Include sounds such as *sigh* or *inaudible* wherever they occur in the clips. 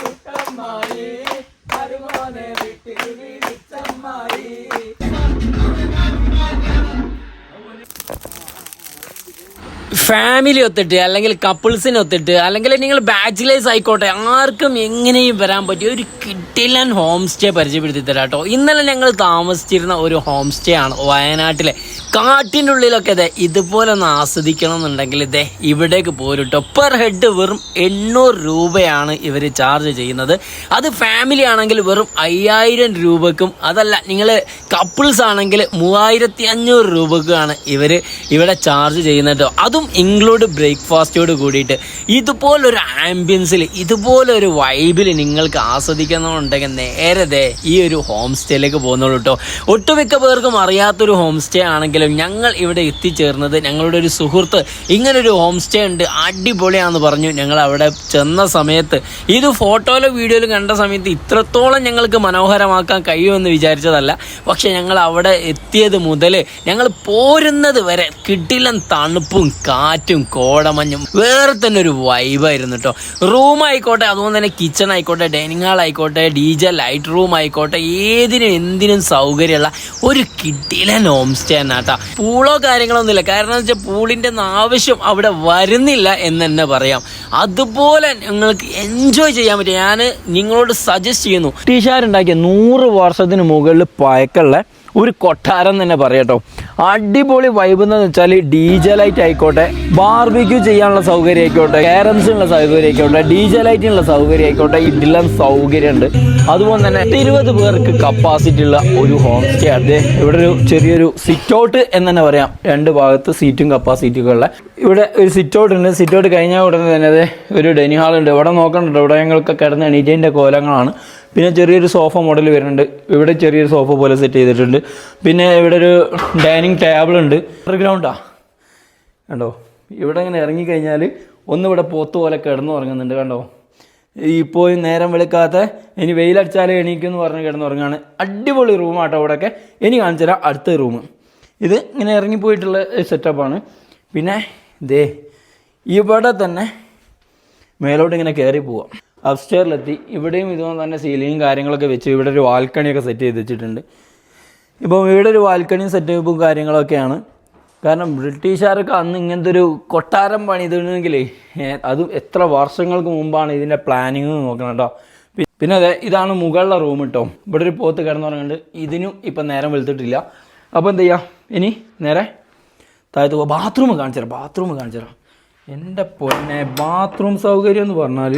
കുട്ടമ്മായി. മരുമോനെ വിട്ട് വിളിച്ചമ്മായി ഫാമിലി ഒത്തിട്ട് അല്ലെങ്കിൽ കപ്പിൾസിന് ഒത്തിട്ട് അല്ലെങ്കിൽ നിങ്ങൾ ബാച്ചിലേഴ്സ് ആയിക്കോട്ടെ ആർക്കും എങ്ങനെയും വരാൻ പറ്റിയ ഒരു കിട്ടിലൻ ഹോം സ്റ്റേ പരിചയപ്പെടുത്തി തരാം കേട്ടോ ഇന്നലെ ഞങ്ങൾ താമസിച്ചിരുന്ന ഒരു ഹോം സ്റ്റേ ആണ് വയനാട്ടിലെ. കാട്ടിന്റെ ഉള്ളിലൊക്കെ ഇതേ ഇതുപോലെ ഒന്ന് ആസ്വദിക്കണം എന്നുണ്ടെങ്കിൽ ഇതേ ഇവിടേക്ക് പോരും കേട്ടോ പെർ ഹെഡ് വെറും എണ്ണൂറ് രൂപയാണ് ഇവർ ചാർജ് ചെയ്യുന്നത്. അത് ഫാമിലി ആണെങ്കിൽ വെറും അയ്യായിരം രൂപക്കും അതല്ല നിങ്ങൾ കപ്പിൾസ് ആണെങ്കിൽ മൂവായിരത്തി അഞ്ഞൂറ് രൂപക്കുമാണ് ഇവർ ഇവിടെ ചാർജ് ചെയ്യുന്നത് കേട്ടോ. അതും ഇൻക്ലൂഡ് ബ്രേക്ക്ഫാസ്റ്റോട് കൂടിയിട്ട് ഇതുപോലൊരു ആംബിയൻസിൽ ഇതുപോലൊരു വൈബിൽ നിങ്ങൾക്ക് ആസ്വദിക്കണമെന്നുണ്ടെങ്കിൽ നേരത്തെ ഈ ഒരു ഹോം സ്റ്റേയിലേക്ക് പോകുന്നുള്ളൂ കേട്ടോ ഒട്ടുമിക്ക പേർക്കും അറിയാത്തൊരു ഹോം സ്റ്റേ ആണെങ്കിലും ഞങ്ങൾ ഇവിടെ എത്തിച്ചേർന്നത് ഞങ്ങളുടെ ഒരു സുഹൃത്ത് ഇങ്ങനൊരു ഹോം സ്റ്റേ ഉണ്ട് അടിപൊളിയാണെന്ന് പറഞ്ഞു ഞങ്ങൾ അവിടെ ചെന്ന സമയത്ത്. ഇത് ഫോട്ടോയിലോ വീഡിയോയിലും കണ്ട സമയത്ത് ഇത്രത്തോളം ഞങ്ങൾക്ക് മനോഹരമാക്കാൻ കഴിയുമെന്ന് വിചാരിച്ചതല്ല. പക്ഷേ ഞങ്ങൾ അവിടെ എത്തിയത് മുതൽ ഞങ്ങൾ പോരുന്നത് വരെ കിടിലൻ തണുപ്പും കാറ്റും കോടമഞ്ഞും വേറെ തന്നെ ഒരു വൈബായിരുന്നു കേട്ടോ റൂം ആയിക്കോട്ടെ അതുപോലെ തന്നെ കിച്ചൺ ആയിക്കോട്ടെ ഡൈനിങ് ഹാൾ ആയിക്കോട്ടെ ഡി ജെ ലൈറ്റ് റൂം ആയിക്കോട്ടെ ഏതിനും എന്തിനും സൗകര്യമുള്ള ഒരു കിടിലൻ ഹോം സ്റ്റേ തന്നെ കേട്ടോ പൂളോ കാര്യങ്ങളൊന്നുമില്ല. കാരണം എന്ന് വെച്ചാൽ പൂളിന്റെ ആവശ്യം അവിടെ വരുന്നില്ല എന്ന് തന്നെ പറയാം. അതുപോലെ നിങ്ങൾക്ക് എൻജോയ് ചെയ്യാൻ പറ്റും. ഞാൻ നിങ്ങളോട് സജസ്റ്റ് ചെയ്യുന്നു. ടീഷാർ ഉണ്ടാക്കിയ നൂറ് വർഷത്തിന് മുകളിൽ പഴക്കമുള്ള ഒരു കൊട്ടാരം തന്നെ പറയട്ടോ അടിപൊളി വൈബ് എന്ന് വെച്ചാൽ ഡി ജെ ലൈറ്റ് ആയിക്കോട്ടെ ബാർബിക്യൂ ചെയ്യാനുള്ള സൗകര്യം ആയിക്കോട്ടെ ക്യാരംസിനുള്ള സൗകര്യം ആയിക്കോട്ടെ ഡി ജെ ലൈറ്റിനുള്ള സൗകര്യം ആയിക്കോട്ടെ ഇതെല്ലാം സൗകര്യമുണ്ട്. അതുപോലെ തന്നെ ഇരുപത് പേർക്ക് കപ്പാസിറ്റി ഉള്ള ഒരു ഹോം സ്റ്റേ ആണ് ഇവിടെ ഒരു ചെറിയൊരു സിറ്റ് ഔട്ട് എന്ന് തന്നെ പറയാം. രണ്ട് ഭാഗത്ത് സീറ്റും കപ്പാസിറ്റിയൊക്കെ ഇവിടെ ഒരു സിറ്റ് ഔട്ട് ഉണ്ട്. സിറ്റ് ഔട്ട് കഴിഞ്ഞാൽ ഉടനെ തന്നെ ഒരു ഡൈനിങ് ഹാൾ ഉണ്ട് ഇവിടെ നോക്കണ്ടോ ഇവിടെ ഞങ്ങൾക്ക് കിടന്ന് എണീറ്റേന്റെ കോലങ്ങളാണ്. പിന്നെ ചെറിയൊരു സോഫ മോഡൽ വരുന്നുണ്ട്. ഇവിടെ ചെറിയൊരു സോഫ പോലെ സെറ്റ് ചെയ്തിട്ടുണ്ട്. പിന്നെ ഇവിടെ ഒരു ഡൈനിങ് ടേബിൾ ഉണ്ട്. ഗ്രൗണ്ടാ കണ്ടോ? ഇവിടെ ഇങ്ങനെ ഇറങ്ങിക്കഴിഞ്ഞാൽ ഒന്നിവിടെ പോത്ത് പോലെ കിടന്നു ഉറങ്ങുന്നുണ്ട് കണ്ടോ? ഇപ്പോൾ നേരം വെളുക്കാത്ത ഇനി വെയിലടിച്ചാലേ എണീക്കുമെന്ന് പറഞ്ഞ് കിടന്നുറങ്ങാണ് അടിപൊളി റൂമാട്ടോ ഒക്കെ ഇനി കാണിച്ചു തരാം അടുത്ത റൂം ഇത് ഇങ്ങനെ ഇറങ്ങിപ്പോയിട്ടുള്ള സെറ്റപ്പാണ് പിന്നെ ദേ ഇവിടെ തന്നെ മേലോട്ട് ഇങ്ങനെ കയറി പോവാം. അപ്സ്റ്റെയറിലെത്തി ഇവിടെയും ഇതുപോലെ തന്നെ സീലിങ്ങും കാര്യങ്ങളൊക്കെ വെച്ച്. ഇവിടെ ഒരു വാൽക്കണിയൊക്കെ സെറ്റ് ചെയ്ത് വെച്ചിട്ടുണ്ട്. ഇപ്പം ഇവിടെ ഒരു വാൽക്കണിയും സെറ്റപ്പും കാര്യങ്ങളൊക്കെയാണ്. കാരണം ബ്രിട്ടീഷുകാർക്ക് അന്ന് ഇങ്ങനത്തെ ഒരു കൊട്ടാരം പണിതിരുന്നെങ്കിലേ അത് എത്ര വർഷങ്ങൾക്ക് മുമ്പാണ് ഇതിന്റെ പ്ലാനിങ് നോക്കണം കേട്ടോ പിന്നെ അതെ ഇതാണ് മുകളിലെ റൂം കേട്ടോ ഇവിടെ ഒരു പോത്ത് കിടന്നുറങ്ങുന്നുണ്ട് ഇതിനും ഇപ്പം നേരം വെളുത്തിട്ടില്ല. അപ്പോൾ എന്ത് ചെയ്യാം? ഇനി നേരെ താഴത്ത് പോവാം. ബാത്റൂം കാണിച്ചു തരാം ബാത്റൂം കാണിച്ചു തരാം എന്റെ പൊന്നെ ബാത്റൂം സൗകര്യം എന്ന് പറഞ്ഞാൽ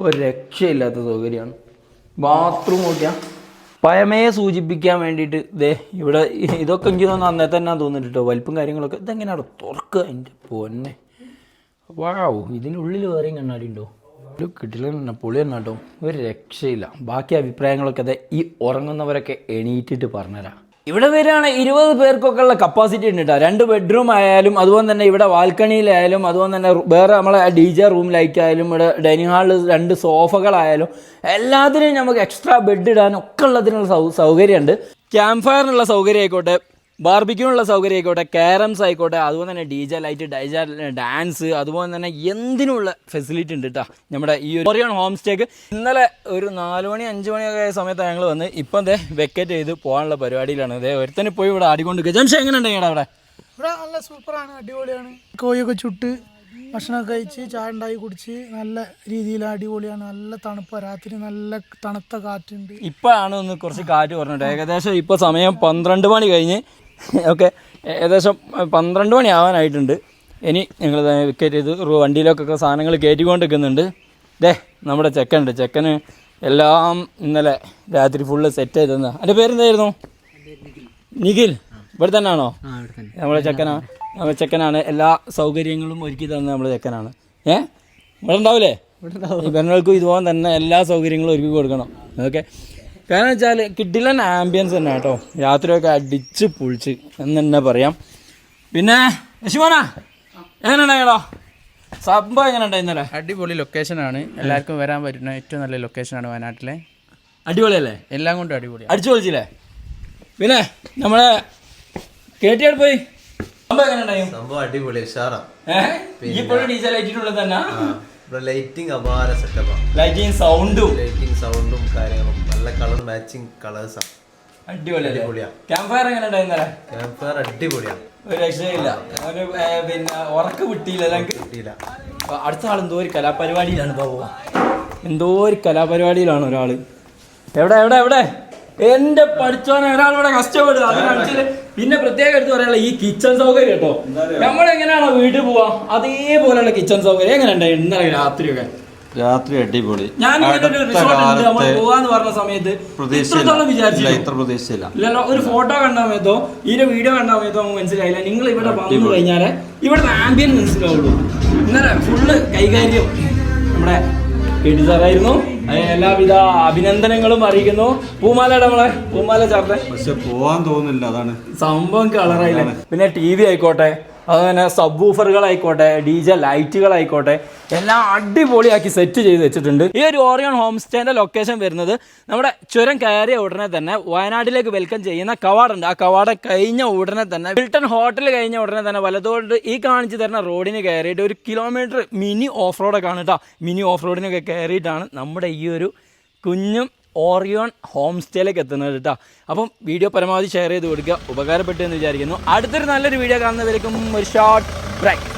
ഒരു രക്ഷയില്ലാത്ത സൗകര്യമാണ്. ബാത്റൂം നോക്കിയാൽ പഴമയെ സൂചിപ്പിക്കാൻ വേണ്ടിയിട്ട് ദേ ഇവിടെ ഇതൊക്കെ എനിക്ക് തോന്നുന്നു അന്നേ തന്നെ തോന്നിട്ട് വലിപ്പം കാര്യങ്ങളൊക്കെ ഇതെങ്ങനെയാണ് തുറക്കുക എന്റെ പൊന്നെ. വാവ് ഇതിനുള്ളിൽ വേറെയും കണ്ണാടി ഉണ്ടോ? ഒരു കിട്ടില്ല തന്നെ പൊളി തന്നെ കേട്ടോ. ഒരു രക്ഷയില്ല. ബാക്കി അഭിപ്രായങ്ങളൊക്കെ അതെ ഈ ഉറങ്ങുന്നവരൊക്കെ എണീറ്റിട്ട് പറഞ്ഞുതരാം ഇവിടെ വരികയാണ് ഇരുപത് പേർക്കൊക്കെ ഉള്ള കപ്പാസിറ്റി ഉണ്ട് കേട്ടോ രണ്ട് ബെഡ്റൂം ആയാലും അതുപോലെ തന്നെ ഇവിടെ ബാൽക്കണിയിലായാലും അതുപോലെ തന്നെ വേറെ നമ്മളെ ഡി ജെ റൂമിലായിക്കായാലും ഇവിടെ ഡൈനിങ് ഹാളിൽ രണ്ട് സോഫകളായാലും എല്ലാത്തിനും നമുക്ക് എക്സ്ട്രാ ബെഡ് ഇടാനും ഒക്കെ ഉള്ളതിനുള്ള സൗകര്യമുണ്ട്. ക്യാമ്പ് ഫയറിനുള്ള സൗകര്യം ആയിക്കോട്ടെ. ബാർബിക്യൂനുള്ള സൗകര്യം ആയിക്കോട്ടെ ക്യാരംസ് ആയിക്കോട്ടെ അതുപോലെ തന്നെ D J light DJ dance അതുപോലെ തന്നെ എന്തിനുള്ള ഫെസിലിറ്റി ഉണ്ട് കേട്ടോ നമ്മുടെ ഈ ഒരു കൊറിയൻ ഹോം സ്റ്റേക്ക്. ഇന്നലെ ഒരു നാല് മണി അഞ്ച് മണിയൊക്കെ ആയ സമയത്ത് ഞങ്ങൾ വന്ന് ഇപ്പം ദേ വെക്കറ്റ് ചെയ്ത് പോകാനുള്ള പരിപാടിയിലാണ്. ദേ ഒരുത്തന്നെ പോയി ഇവിടെ ആടിക്കൊണ്ട് ജംഷ എങ്ങനെ ഉണ്ട് അവിടെ? ഇവിടെ നല്ല സൂപ്പറാണ് അടിപൊളിയാണ്. കോഴിയൊക്കെ ചുട്ട് ഭക്ഷണമൊക്കെ കഴിച്ച് ചായ ഉണ്ടാക്കി കുടിച്ച് നല്ല രീതിയിൽ അടിപൊളിയാണ്. നല്ല തണുപ്പ്. രാത്രി നല്ല തണുത്ത കാറ്റുണ്ട്. ഇപ്പോഴാണ് ഒന്ന് കുറച്ച് കാറ്റ് പറഞ്ഞിട്ട് ഏകദേശം ഇപ്പോൾ സമയം പന്ത്രണ്ട് മണി കഴിഞ്ഞ് *laughs* ഓക്കെ. ഏകദേശം പന്ത്രണ്ട് മണി ആവാനായിട്ടുണ്ട് ഇനി ഞങ്ങൾ വിക്കറ്റ് ഇത് വണ്ടിയിലൊക്കെ സാധനങ്ങൾ കയറ്റിക്കൊണ്ട് നിൽക്കുന്നുണ്ട് ദേ നമ്മുടെ ചെക്കനുണ്ട്. ചെക്കന് എല്ലാം ഇന്നലെ രാത്രി ഫുള്ള് സെറ്റ് ചെയ്ത് തന്നെ. എന്റെ പേരെന്തായിരുന്നു? നിഖിൽ. ഇവിടെ തന്നെ. ആണോ നമ്മുടെ ചെക്കനാ നമ്മുടെ ചെക്കനാണ്. എല്ലാ സൗകര്യങ്ങളും ഒരുക്കി തന്ന നമ്മുടെ ചെക്കനാണ്. ഏ? ഇവിടെ ഉണ്ടാവില്ലേ പെണ്ണുകൾക്കും ഇതുപോലെ തന്നെ എല്ലാ സൗകര്യങ്ങളും ഒരുക്കി കൊടുക്കണം. ഓക്കെ. കാരണം വെച്ചാൽ കിഡിലൻ ആംബിയൻസ് തന്നെ കേട്ടോ. രാത്രിയൊക്കെ അടിച്ച് പൊളിച്ച്. എന്ന് തന്നെ പറയാം. പിന്നെ യശുമോനാ എങ്ങനെ സംഭവം എങ്ങനെ ഉണ്ടായി ഇന്നലെ? അടിപൊളി ലൊക്കേഷനാണ് എല്ലാവർക്കും വരാൻ പറ്റുന്ന ഏറ്റവും നല്ല ലൊക്കേഷനാണ് വയനാട്ടിലെ. അടിപൊളിയല്ലേ? എല്ലാം കൊണ്ടും അടിപൊളി അടിച്ചു പൊളിച്ചില്ലേ? പിന്നെ നമ്മളെ കേട്ടിയാട് പോയി? സംഭവം എങ്ങനെ ഉണ്ടായി? സംഭവം അടിപൊളി ഉഷാറാ. ഈ ഇപ്പോഴും ഡീസൽ ലൈറ്റിനുള്ളിൽ തന്നെ? ലൈറ്റിംഗ് അപാര സെറ്റപ്പാണ് ലൈറ്റിംഗ് സൗണ്ടും ലൈറ്റിംഗ് സൗണ്ടും കാര്യങ്ങളും. നല്ല കളർ മാച്ചിങ് കളേഴ്സാണ് അടിപൊളി അടിപൊളിയാ. ക്യാമ്പ് ഫയർ എങ്ങനെ ഉണ്ടായിരുന്നല്ലേ ക്യാമ്പ് ഫയർ അടിപൊളിയാണ് ഒരു രക്ഷയില്ല. പിന്നെ ഉറക്ക് വിട്ടിയില്ല ഞങ്ങൾക്ക് കിട്ടിയില്ല. അടുത്ത ആൾ എന്തോ ഒരു കലാപരിപാടിയിലാണ് പോവുക. എന്തോ ഒരു കലാപരിപാടിയിലാണ് ഒരാൾ. എവിടെ എവിടെ എവിടെ? എന്റെ പഠിച്ചോനെ ഒരാളിവിടെ കഷ്ടപ്പെടുക. അത് കാണിച്ചില്ല പിന്നെ പ്രത്യേകം എടുത്ത് പറയാനുള്ള ഈ കിച്ചൺ സൗകര്യം കേട്ടോ. നമ്മളെങ്ങനെയാണോ വീട്ടിൽ പോവാ? അതേപോലെയുള്ള കിച്ചൺ സൗകര്യം എങ്ങനെ ഉണ്ടായി ഇന്നലെ രാത്രിയൊക്കെ? രാത്രി അടിപൊളി. ഞാൻ ഇങ്ങനെ ഒരു റിസോർട്ട് ഉണ്ട്. നമ്മൾ പോവാന്ന് പറഞ്ഞ സമയത്ത് ഇത്രത്തോളം വിചാരിച്ചില്ല ഇത്ര പ്രതീക്ഷയില്ല. ഇല്ലല്ലോ ഒരു ഫോട്ടോ കണ്ട സമയത്തോ ഇതിന്റെ വീഡിയോ കണ്ട സമയത്തോ നമുക്ക് മനസ്സിലായില്ല. നിങ്ങൾ ഇവിടെ വന്നു കഴിഞ്ഞാൽ ഇവിടുത്തെ ആംബിയൻ മനസ്സിലാവുള്ളൂ ഇന്നലെ ഫുള്ള് കൈകാര്യം. നമ്മുടെ ആയിരുന്നു. എല്ലാവിധ അഭിനന്ദനങ്ങളും അറിയിക്കുന്നു. പൂമാലയുടെ നമ്മളെ പൂമാല ചാർട്ടെ പക്ഷെ പോവാൻ തോന്നുന്നില്ല അതാണ്. സംഭവം കളറായില്ല പിന്നെ ടി വി ആയിക്കോട്ടെ. അതുപോലെ സബ് ഊഫറുകളായിക്കോട്ടെ ഡി ജെ ലൈറ്റുകളായിക്കോട്ടെ എല്ലാം അടിപൊളിയാക്കി സെറ്റ് ചെയ്ത് വെച്ചിട്ടുണ്ട്. ഈ ഒരു ഓറിയോൺ ഹോം സ്റ്റേന്റെ ലൊക്കേഷൻ വരുന്നത് നമ്മുടെ ചുരം കയറിയ ഉടനെ തന്നെ വയനാട്ടിലേക്ക് വെൽക്കം ചെയ്യുന്ന കവാടുണ്ട് ആ കവാട കഴിഞ്ഞ ഉടനെ തന്നെ ബിൽട്ടൺ ഹോട്ടൽ കഴിഞ്ഞ ഉടനെ തന്നെ വലതുകൊണ്ട് ഈ കാണിച്ചു തരുന്ന റോഡിന് കയറിയിട്ട് ഒരു കിലോമീറ്റർ മിനി ഓഫ് റോഡൊക്കെ ആണ് കേട്ടോ. മിനി ഓഫ് റോഡിനൊക്കെ കയറിയിട്ടാണ് നമ്മുടെ ഈ ഒരു കുഞ്ഞും ഓറിയോൺ ഹോം സ്റ്റേയിലേക്ക് എത്തുന്നത് കേട്ടോ. അപ്പം വീഡിയോ പരമാവധി ഷെയർ ചെയ്ത് കൊടുക്കുക. ഉപകാരപ്പെട്ടു എന്ന് വിചാരിക്കുന്നു. അടുത്തൊരു നല്ലൊരു വീഡിയോ കാണുന്നവരേക്കും ഒരു ഷോർട്ട് ബ്രേക്ക്